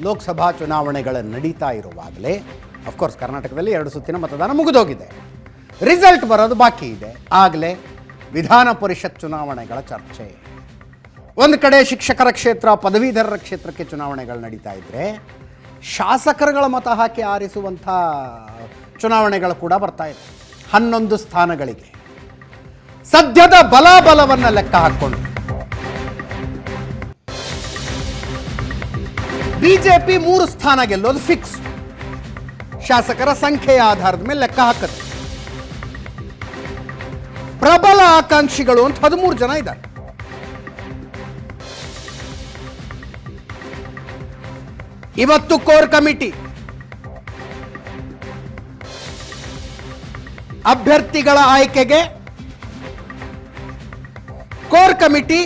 ಲೋಕಸಭಾ ಚುನಾವಣೆಗಳ ನಡೀತಾ ಇರುವಾಗಲೇ ಅಫ್ಕೋರ್ಸ್ ಕರ್ನಾಟಕದಲ್ಲಿ ಎರಡು ಸುತ್ತಿನ ಮತದಾನ ಮುಗಿದೋಗಿದೆ. ರಿಸಲ್ಟ್ ಬರೋದು ಬಾಕಿ ಇದೆ. ಆಗಲೇ ವಿಧಾನ ಪರಿಷತ್ ಚುನಾವಣೆಗಳ ಚರ್ಚೆ. ಒಂದು ಕಡೆ ಶಿಕ್ಷಕರ ಕ್ಷೇತ್ರ, ಪದವೀಧರರ ಕ್ಷೇತ್ರಕ್ಕೆ ಚುನಾವಣೆಗಳು ನಡೀತಾ ಇದ್ದರೆ ಶಾಸಕರುಗಳ ಮತ ಹಾಕಿ ಆರಿಸುವಂಥ ಚುನಾವಣೆಗಳು ಕೂಡ ಬರ್ತಾ ಇದೆ. ಹನ್ನೊಂದು ಸ್ಥಾನಗಳಿಗೆ. ಸದ್ಯದ ಬಲಾಬಲವನ್ನು ಲೆಕ್ಕ ಹಾಕ್ಕೊಂಡು ಬಿಜೆಪಿ ಮೂರು ಸ್ಥಾನ ಗೆಲ್ಲೋದು ಫಿಕ್ಸ್ ಶಾಸಕರ ಸಂಖ್ಯೆಯ ಆಧಾರದ ಮೇಲೆ ಲೆಕ್ಕ ಹಾಕತ್ತೆ ಪ್ರಬಲ ಆಕಾಂಕ್ಷಿಗಳು ಅಂತ ಹದಿಮೂರು ಜನ ಇದ್ದಾರೆ. ಇವತ್ತು ಕೋರ್ ಕಮಿಟಿ ಅಭ್ಯರ್ಥಿಗಳ ಆಯ್ಕೆಗೆ ಕೋರ್ ಕಮಿಟಿ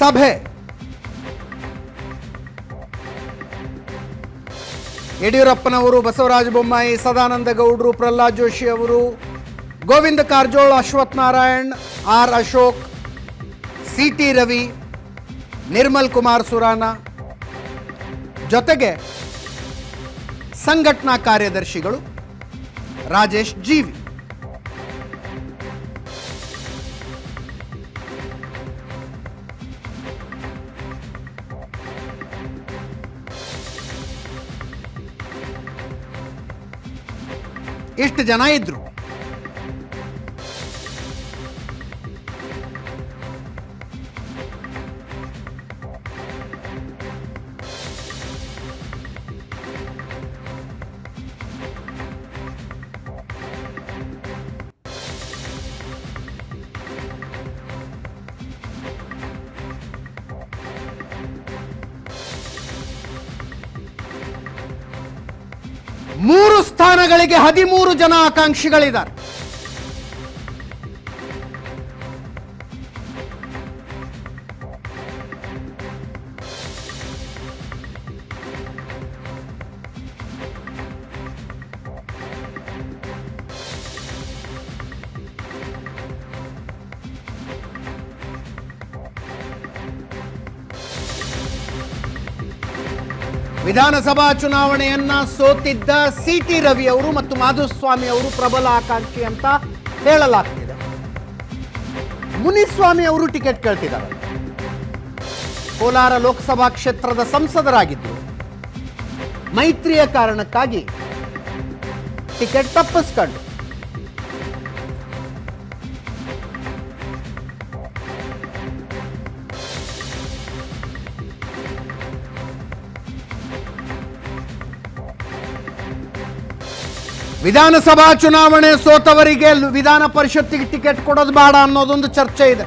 ಸಭೆ. ಯಡಿಯೂರಪ್ಪನವರು, ಬಸವರಾಜ ಬೊಮ್ಮಾಯಿ, ಸದಾನಂದ ಗೌಡರು, ಪ್ರಹ್ಲಾದ್ ಜೋಶಿ ಅವರು, Govind Karjol, Ashwath Narayan, R Ashok C T Ravi, Nirmal Kumar Surana ಜೊತೆಗೆ ಸಂಘಟನಾ ಕಾರ್ಯದರ್ಶಿಗಳು ರಾಜೇಶ್ ಜೀವಿ ಇಷ್ಟು ಜನ ಇದ್ರು ಮೂರು ಸ್ಥಾನಗಳಿಗೆ ಹದಿಮೂರು ಜನ ಆಕಾಂಕ್ಷಿಗಳಿದ್ದಾರೆ. ವಿಧಾನಸಭಾ ಚುನಾವಣೆಯನ್ನ ಸೋತಿದ್ದ ಸಿ ಟಿ ರವಿ ಅವರು ಮತ್ತು ಮಾಧುಸ್ವಾಮಿ ಅವರು ಪ್ರಬಲ ಆಕಾಂಕ್ಷಿ ಅಂತ ಹೇಳಲಾಗ್ತಿದೆ. ಮುನಿಸ್ವಾಮಿ ಅವರು ಟಿಕೆಟ್ ಕೇಳ್ತಿದ್ದಾರೆ. ಕೋಲಾರ ಲೋಕಸಭಾ ಕ್ಷೇತ್ರದ ಸಂಸದರಾಗಿದ್ದು, ಮೈತ್ರಿಯ ಕಾರಣಕ್ಕಾಗಿ ಟಿಕೆಟ್ ತಪ್ಪಿಸ್ಕೊಂಡು ವಿಧಾನಸಭಾ ಚುನಾವಣೆ ಸೋತವರಿಗೆ ವಿಧಾನ ಪರಿಷತ್ತಿಗೆ ಟಿಕೆಟ್ ಕೊಡೋದು ಬೇಡ ಅನ್ನೋದೊಂದು ಚರ್ಚೆ ಇದೆ.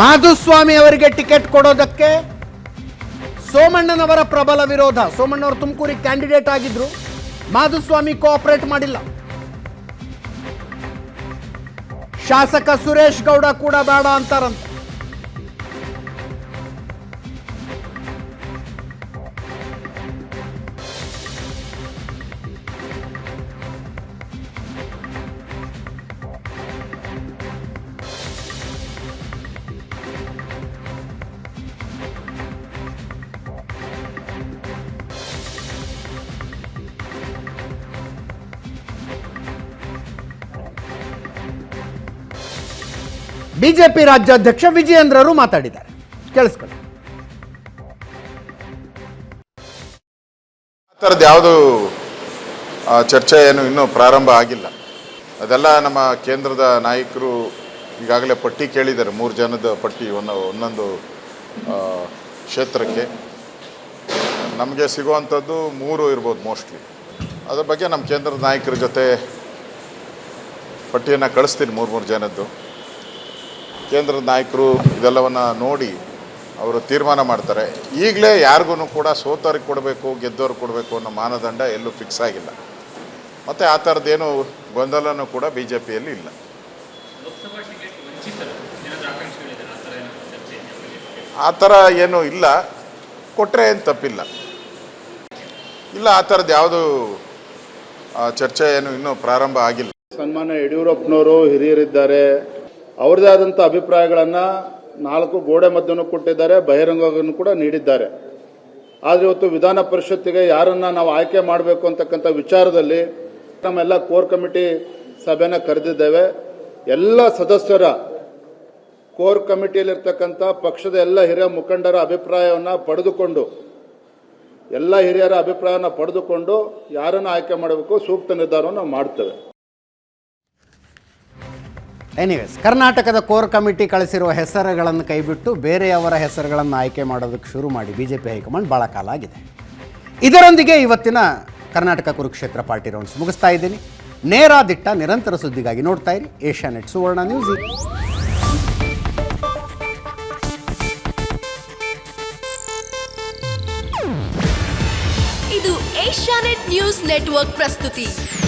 ಮಾಧುಸ್ವಾಮಿ ಅವರಿಗೆ ಟಿಕೆಟ್ ಕೊಡೋದಕ್ಕೆ ಸೋಮಣ್ಣನವರ ಪ್ರಬಲ ವಿರೋಧ. ಸೋಮಣ್ಣವರು ತುಮಕೂರಿಗೆ ಕ್ಯಾಂಡಿಡೇಟ್ ಆಗಿದ್ರು. ಮಾಧುಸ್ವಾಮಿ ಕೋಆಪರೇಟ್ ಮಾಡಿಲ್ಲ. ಶಾಸಕ ಸುರೇಶ್ ಗೌಡ ಕೂಡ ಬೇಡ ಅಂತಾರಂತ. ಬಿಜೆಪಿ ರಾಜ್ಯಾಧ್ಯಕ್ಷ ವಿಜಯೇಂದ್ರರು ಮಾತಾಡಿದ್ದಾರೆ. ಕೇಳಿಸ್ಕೊಳ್ಳಿ. ಆ ಥರದ್ದು ಯಾವುದು ಚರ್ಚೆ ಏನು ಇನ್ನೂ ಪ್ರಾರಂಭ ಆಗಿಲ್ಲ. ಅದೆಲ್ಲ ನಮ್ಮ ಕೇಂದ್ರದ ನಾಯಕರು ಈಗಾಗಲೇ ಪಟ್ಟಿ ಕೇಳಿದ್ದಾರೆ, ಮೂರು ಜನದ ಪಟ್ಟಿ ಒಂದು, ಒಂದೊಂದು ಕ್ಷೇತ್ರಕ್ಕೆ. ನಮಗೆ ಸಿಗುವಂಥದ್ದು ಮೂರು ಇರ್ಬೋದು ಮೋಸ್ಟ್ಲಿ. ಅದ್ರ ಬಗ್ಗೆ ನಮ್ಮ ಕೇಂದ್ರದ ನಾಯಕರ ಜೊತೆ ಪಟ್ಟಿಯನ್ನು ಕಳಿಸ್ತೀನಿ ಮೂರು ಮೂರು ಜನದ್ದು. ಕೇಂದ್ರದ ನಾಯಕರು ಇದೆಲ್ಲವನ್ನು ನೋಡಿ ಅವರು ತೀರ್ಮಾನ ಮಾಡ್ತಾರೆ. ಈಗಲೇ ಯಾರಿಗೂ ಕೂಡ ಸೋತವ್ರಿಗೆ ಕೊಡಬೇಕು ಗೆದ್ದವ್ರಿಗೆ ಕೊಡಬೇಕು ಅನ್ನೋ ಮಾನದಂಡ ಎಲ್ಲೂ ಫಿಕ್ಸ್ ಆಗಿಲ್ಲ. ಮತ್ತು ಆ ಥರದ್ದೇನು ಗೊಂದಲನೂ ಕೂಡ ಬಿ ಜೆ ಪಿಯಲ್ಲಿ ಇಲ್ಲ ಆ ಥರ ಏನೂ ಇಲ್ಲ. ಕೊಟ್ಟರೆ ಏನು ತಪ್ಪಿಲ್ಲ. ಇಲ್ಲ ಆ ಥರದ್ದು ಯಾವುದು ಆ, ಚರ್ಚೆ ಏನು ಇನ್ನೂ ಪ್ರಾರಂಭ ಆಗಿಲ್ಲ. ಸನ್ಮಾನ್ಯ ಯಡಿಯೂರಪ್ಪನವರು ಹಿರಿಯರಿದ್ದಾರೆ. ಅವ್ರದೇ ಆದಂಥ ಅಭಿಪ್ರಾಯಗಳನ್ನು ನಾಲ್ಕು ಗೋಡೆ ಮಧ್ಯನೂ ಕೊಟ್ಟಿದ್ದಾರೆ ಬಹಿರಂಗವನ್ನು ಕೂಡ ನೀಡಿದ್ದಾರೆ. ಆದರೆ ಇವತ್ತು ವಿಧಾನ ಪರಿಷತ್ತಿಗೆ ಯಾರನ್ನ ನಾವು ಆಯ್ಕೆ ಮಾಡಬೇಕು ಅಂತಕ್ಕಂಥ ವಿಚಾರದಲ್ಲಿ ನಮ್ಮೆಲ್ಲ ಕೋರ್ ಕಮಿಟಿ ಸಭೆನ ಕರೆದಿದ್ದೇವೆ. ಎಲ್ಲ ಸದಸ್ಯರ ಕೋರ್ ಕಮಿಟಿಯಲ್ಲಿರ್ತಕ್ಕಂಥ ಪಕ್ಷದ ಎಲ್ಲ ಹಿರಿಯ ಮುಖಂಡರ ಅಭಿಪ್ರಾಯವನ್ನು ಪಡೆದುಕೊಂಡು, ಎಲ್ಲ ಹಿರಿಯರ ಅಭಿಪ್ರಾಯವನ್ನು ಪಡೆದುಕೊಂಡು ಯಾರನ್ನು ಆಯ್ಕೆ ಮಾಡಬೇಕು ಸೂಕ್ತ ನಿರ್ಧಾರವನ್ನು ಮಾಡ್ತೇವೆ. ಎನಿವೇಸ್ ಕರ್ನಾಟಕದ ಕೋರ್ ಕಮಿಟಿ ಕಳಿಸಿರುವ ಹೆಸರುಗಳನ್ನು ಕೈಬಿಟ್ಟು ಬೇರೆಯವರ ಹೆಸರುಗಳನ್ನು ಆಯ್ಕೆ ಮಾಡೋದಕ್ಕೆ ಶುರು ಮಾಡಿ ಬಿ ಜೆ ಪಿ ಹೈಕಮಾಂಡ್ ಭಾಳ ಕಾಲ ಆಗಿದೆ. ಇದರೊಂದಿಗೆ ಇವತ್ತಿನ ಕರ್ನಾಟಕ ಕುರುಕ್ಷೇತ್ರ ಪಾರ್ಟಿ ರೌಂಡ್ಸ್ ಮುಗಿಸ್ತಾ ಇದ್ದೀನಿ. ನೇರ ದಿಟ್ಟ ನಿರಂತರ ಸುದ್ದಿಗಾಗಿ ನೋಡ್ತಾ ಇರಿ. ಏಷ್ಯಾ ನೆಟ್ ಸುವರ್ಣ ನ್ಯೂಸ್ ಇದು ಏಷ್ಯಾನೆಟ್ ನ್ಯೂಸ್ ನೆಟ್ವರ್ಕ್ ಪ್ರಸ್ತುತಿ.